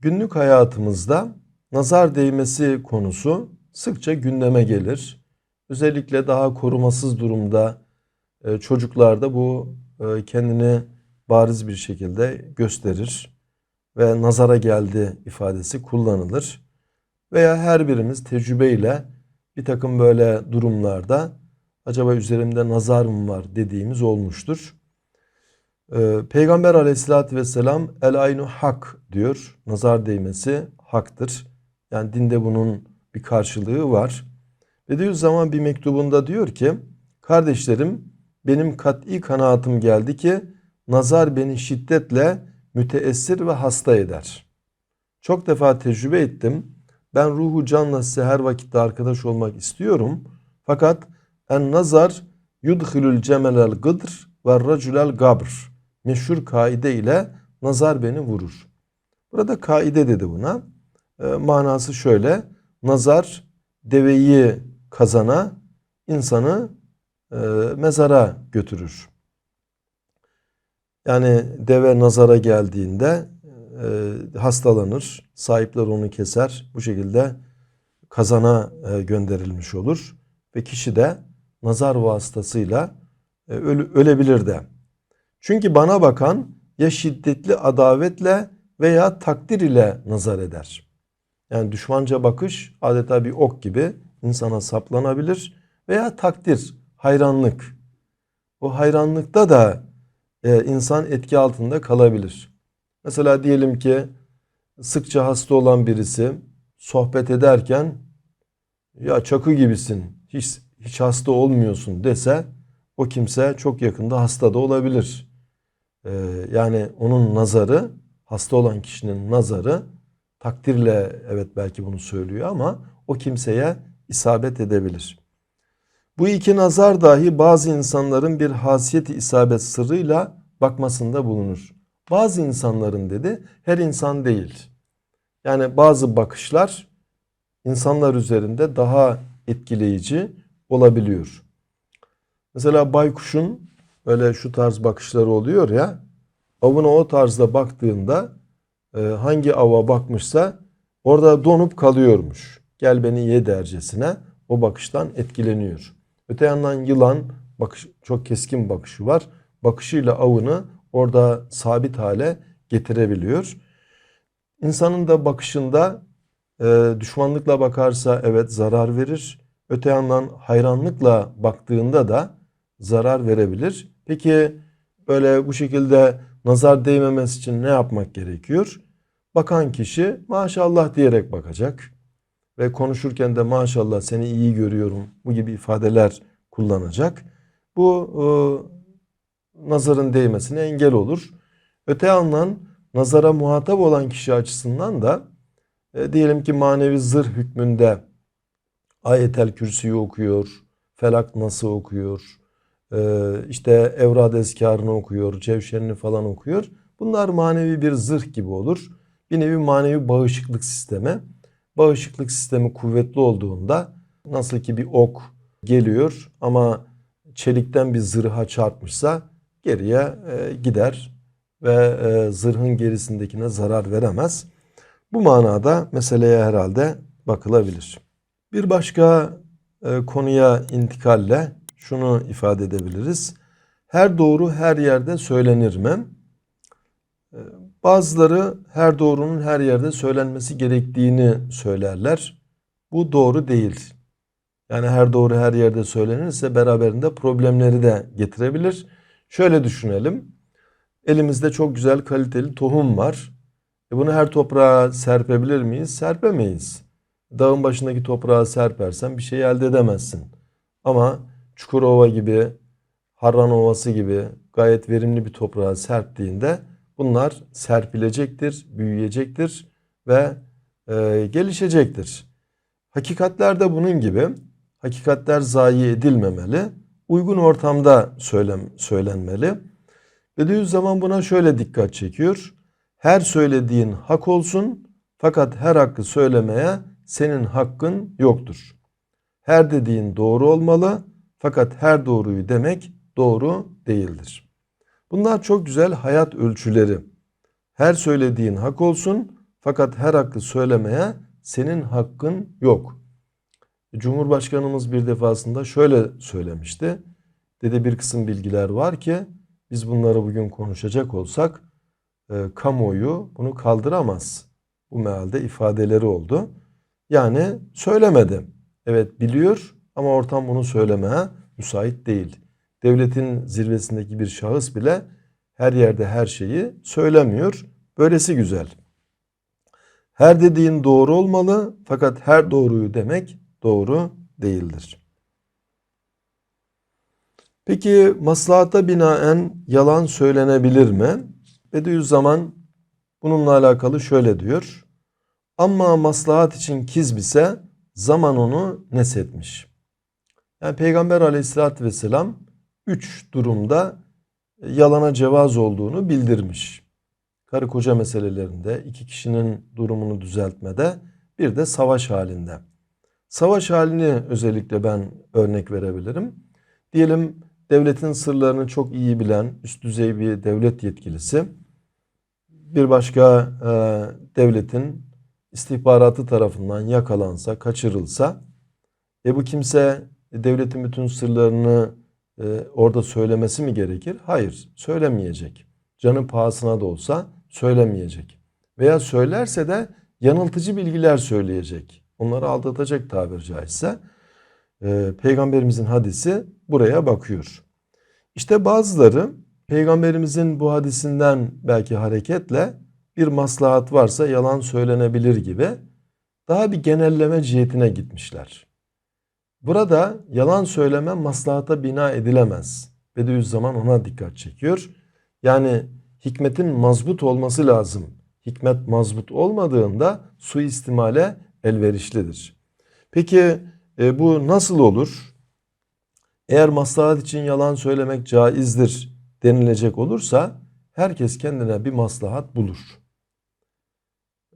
Günlük hayatımızda nazar değmesi konusu sıkça gündeme gelir. Özellikle daha korumasız durumda e, çocuklarda bu e, kendini bariz bir şekilde gösterir ve nazara geldi ifadesi kullanılır. Veya her birimiz tecrübeyle bir takım böyle durumlarda acaba üzerimde nazar mı var dediğimiz olmuştur. Ee, Peygamber aleyhissalatü vesselam el aynu hak diyor. Nazar değmesi haktır. Yani dinde bunun bir karşılığı var. Bediüzzaman bir mektubunda diyor ki kardeşlerim benim kat'i kanaatim geldi ki nazar beni şiddetle müteessir ve hasta eder. Çok defa tecrübe ettim. Ben ruhu canla size her vakitte arkadaş olmak istiyorum. Fakat en nazar yudhilul cemelel gıdr ve raculel gabr. Meşhur kaide ile nazar beni vurur. Burada kaide dedi buna. E, manası şöyle. Nazar deveyi kazana, insanı e, mezara götürür. Yani deve nazara geldiğinde e, hastalanır, sahipler onu keser. Bu şekilde kazana e, gönderilmiş olur ve kişi de nazar vasıtasıyla e, öle, ölebilir de. Çünkü bana bakan ya şiddetli adavetle veya takdir ile nazar eder. Yani düşmanca bakış adeta bir ok gibi insana saplanabilir veya takdir, hayranlık. O hayranlıkta da e, insan etki altında kalabilir. Mesela diyelim ki sıkça hasta olan birisi sohbet ederken ya çakı gibisin, hiç, hiç hasta olmuyorsun dese o kimse çok yakında hasta da olabilir. Ee, yani onun nazarı, hasta olan kişinin nazarı takdirle evet belki bunu söylüyor ama o kimseye isabet edebilir. Bu iki nazar dahi bazı insanların bir hasiyeti isabet sırrıyla bakmasında bulunur. Bazı insanların dedi, her insan değil. Yani bazı bakışlar insanlar üzerinde daha etkileyici olabiliyor. Mesela baykuşun böyle şu tarz bakışları oluyor ya, avına o tarzda baktığında e, hangi ava bakmışsa orada donup kalıyormuş. Gel beni ye dercesine o bakıştan etkileniyor. Öte yandan yılan bakış, çok keskin bakışı var. Bakışıyla avını orada sabit hale getirebiliyor. İnsanın da bakışında e, düşmanlıkla bakarsa evet zarar verir. Öte yandan hayranlıkla baktığında da zarar verebilir. Peki böyle bu şekilde nazar değmemesi için ne yapmak gerekiyor? Bakan kişi maşallah diyerek bakacak ve konuşurken de maşallah seni iyi görüyorum bu gibi ifadeler kullanacak. Bu e, nazarın değmesine engel olur. Öte yandan nazara muhatap olan kişi açısından da e, diyelim ki manevi zırh hükmünde ayetel kürsüyü okuyor, felak nasıl okuyor, işte evrad eskarını okuyor, cevşerini falan okuyor. Bunlar manevi bir zırh gibi olur. Bir nevi manevi bağışıklık sistemi. Bağışıklık sistemi kuvvetli olduğunda nasıl ki bir ok geliyor ama çelikten bir zırha çarpmışsa geriye e, gider ve e, zırhın gerisindekine zarar veremez. Bu manada meseleye herhalde bakılabilir. Bir başka e, konuya intikalle şunu ifade edebiliriz. Her doğru her yerde söylenir mi? E, bazıları her doğrunun her yerde söylenmesi gerektiğini söylerler. Bu doğru değil. Yani her doğru her yerde söylenirse beraberinde problemleri de getirebilir. Şöyle düşünelim. Elimizde çok güzel kaliteli tohum var. E bunu her toprağa serpebilir miyiz? Serpemeyiz. Dağın başındaki toprağa serpersen bir şey elde edemezsin. Ama Çukurova gibi, Harran Ovası gibi gayet verimli bir toprağa serptiğinde bunlar serpilecektir, büyüyecektir ve e, gelişecektir. Hakikatler de bunun gibi. Hakikatler zayi edilmemeli uygun ortamda söylem, söylenmeli. Bediüzzaman buna şöyle dikkat çekiyor. Her söylediğin hak olsun fakat her hakkı söylemeye senin hakkın yoktur. Her dediğin doğru olmalı fakat her doğruyu demek doğru değildir. Bunlar çok güzel hayat ölçüleri. Her söylediğin hak olsun Fakat her hakkı söylemeye senin hakkın yok. Cumhurbaşkanımız bir defasında şöyle söylemişti. Dedi bir kısım bilgiler var ki biz bunları bugün konuşacak olsak e, kamuoyu bunu kaldıramaz. Bu mealde ifadeleri oldu. Yani söylemedi. Evet biliyor ama ortam bunu söylemeye müsait değil. Devletin zirvesindeki bir şahıs bile her yerde her şeyi söylemiyor. Böylesi güzel. Her dediğin doğru olmalı fakat her doğruyu demek doğru değildir. Peki maslahata binaen yalan söylenebilir mi? Bediüzzaman bununla alakalı şöyle diyor. Ama maslahat için kizb ise zaman onu nesetmiş. Yani Peygamber aleyhissalatü vesselam üç durumda yalana cevaz olduğunu bildirmiş. Karı koca meselelerinde, iki kişinin durumunu düzeltmede, bir de savaş halinde. Savaş halini özellikle ben örnek verebilirim. Diyelim devletin sırlarını çok iyi bilen üst düzey bir devlet yetkilisi bir başka e, devletin istihbaratı tarafından yakalansa, kaçırılsa e bu kimse devletin bütün sırlarını e, orada söylemesi mi gerekir? Hayır, söylemeyecek. Canın pahasına da olsa söylemeyecek. Veya söylerse de yanıltıcı bilgiler söyleyecek. Onları aldatacak tabir caizse. E, Peygamberimizin hadisi buraya bakıyor. İşte bazıları Peygamberimizin bu hadisinden belki hareketle bir maslahat varsa yalan söylenebilir gibi daha bir genelleme cihetine gitmişler. Burada yalan söyleme maslahata bina edilemez. Bediüzzaman ona dikkat çekiyor. Yani hikmetin mazbut olması lazım. Hikmet mazbut olmadığında suistimale elverişlidir. Peki e, bu nasıl olur? Eğer maslahat için yalan söylemek caizdir denilecek olursa herkes kendine bir maslahat bulur.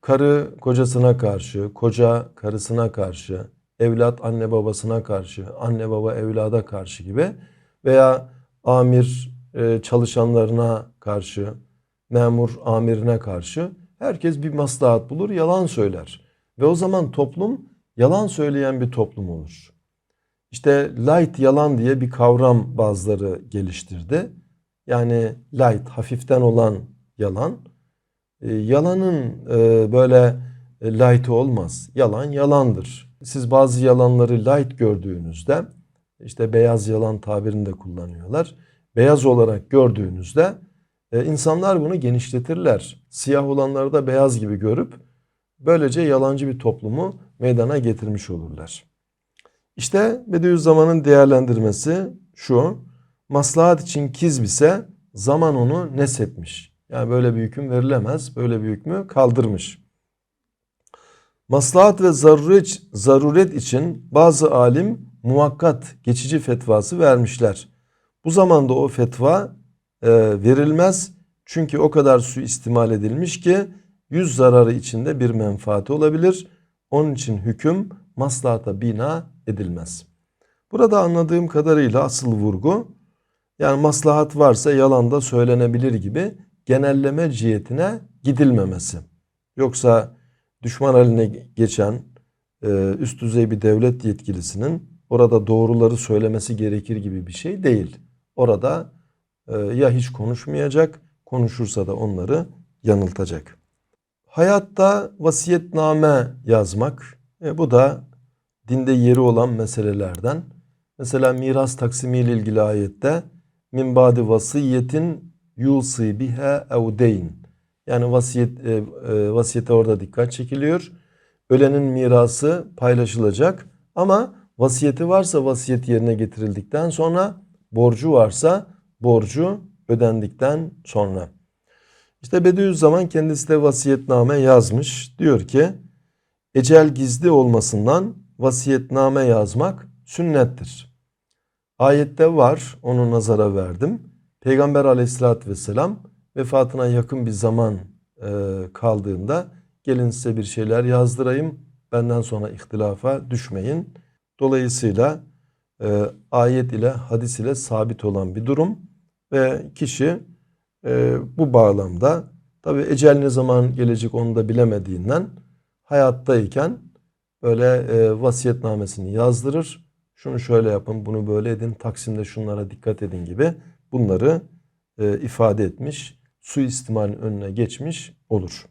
Karı kocasına karşı, koca karısına karşı, evlat anne babasına karşı, anne baba evlada karşı gibi veya amir e, çalışanlarına karşı, memur amirine karşı herkes bir maslahat bulur, yalan söyler. Ve o zaman toplum yalan söyleyen bir toplum olur. İşte light yalan diye bir kavram bazıları geliştirdi. Yani light, hafiften olan yalan. E, yalanın e, böyle e, light olmaz. Yalan yalandır. Siz bazı yalanları light gördüğünüzde işte beyaz yalan tabirini de kullanıyorlar. Beyaz olarak gördüğünüzde e, insanlar bunu genişletirler. Siyah olanları da beyaz gibi görüp böylece yalancı bir toplumu meydana getirmiş olurlar. İşte Bediüzzaman'ın değerlendirmesi şu. Maslahat için kizb ise zaman onu nesetmiş. Yani böyle bir hüküm verilemez. Böyle bir hükmü kaldırmış. Maslahat ve zaruret, zaruret için bazı alim muvakkat geçici fetvası vermişler. Bu zamanda o fetva e, verilmez. Çünkü o kadar su istimal edilmiş ki yüz zararı içinde bir menfaati olabilir. Onun için hüküm maslahata bina edilmez. Burada anladığım kadarıyla asıl vurgu yani maslahat varsa yalan da söylenebilir gibi genelleme cihetine gidilmemesi. Yoksa düşman haline geçen e, üst düzey bir devlet yetkilisinin orada doğruları söylemesi gerekir gibi bir şey değil. Orada e, ya hiç konuşmayacak, konuşursa da onları yanıltacak. Hayatta vasiyetname yazmak, e, bu da dinde yeri olan meselelerden. Mesela miras taksimi ile ilgili ayette min badi vasiyetin yusi biha ev deyn. Yani vasiyet e, e, vasiyete orada dikkat çekiliyor. Ölenin mirası paylaşılacak ama vasiyeti varsa vasiyet yerine getirildikten sonra borcu varsa borcu ödendikten sonra. İşte Bediüzzaman kendisi de vasiyetname yazmış. Diyor ki ecel gizli olmasından vasiyetname yazmak sünnettir. Ayette var onu nazara verdim. Peygamber aleyhissalatü vesselam vefatına yakın bir zaman e, kaldığında gelin size bir şeyler yazdırayım benden sonra ihtilafa düşmeyin. Dolayısıyla e, ayet ile hadis ile sabit olan bir durum ve kişi e, bu bağlamda Tabi ecel ne zaman gelecek onu da bilemediğinden hayattayken böyle e, vasiyetnamesini yazdırır. Şunu şöyle yapın, bunu böyle edin, Taksim'de şunlara dikkat edin gibi bunları e, ifade etmiş, suistimalin önüne geçmiş olur.